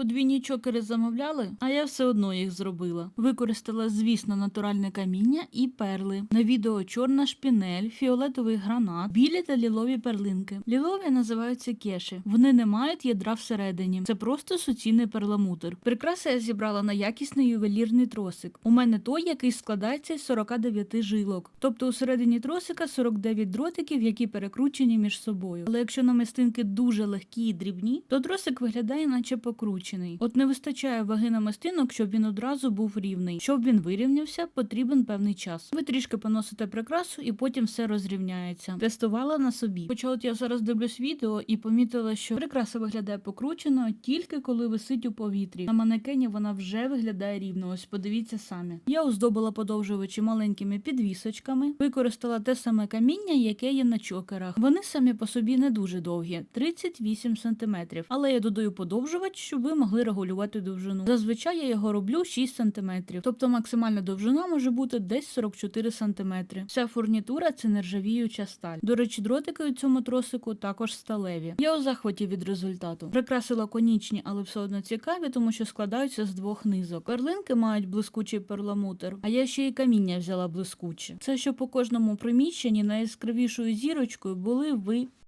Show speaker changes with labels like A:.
A: Подвійні чокери замовляли, а я все одно їх зробила. Використала, звісно, натуральне каміння і перли. На відео чорна шпінель, фіолетовий гранат, білі та лілові перлинки. Лілові називаються кеші. Вони не мають ядра всередині. Це просто суцільний перламутр. Прикраси я зібрала на якісний ювелірний тросик. У мене той, який складається з 49 жилок. Тобто у середині тросика 49 дротиків, які перекручені між собою. Але якщо намистинки дуже легкі і дрібні, то тросик виглядає, наче покручений. От не вистачає ваги намистинок, щоб він одразу був рівний. Щоб він вирівнявся, потрібен певний час. Ви трішки поносите прикрасу і потім все розрівняється. Тестувала на собі. Хоча от я зараз дивлюсь відео і помітила, що прикраса виглядає покручено тільки коли висить у повітрі. На манекені вона вже виглядає рівно. Ось подивіться самі. Я оздобила подовжувачі маленькими підвісочками, використала те саме каміння, яке є на чокерах. Вони самі по собі не дуже довгі 38 см. Але я додаю подовжувач, щоб ви могли регулювати довжину. Зазвичай я його роблю 6 см. Тобто максимальна довжина може бути десь 44 см. Вся фурнітура це нержавіюча сталь. До речі, дротики у цьому тросику також сталеві. Я у захваті від результату. Прикраси лаконічні, але все одно цікаві, тому що складаються з двох низок. Перлинки мають блискучий перламутр, а я ще й каміння взяла блискуче. Це щоб у кожному приміщенні найяскравішою зірочкою були ви.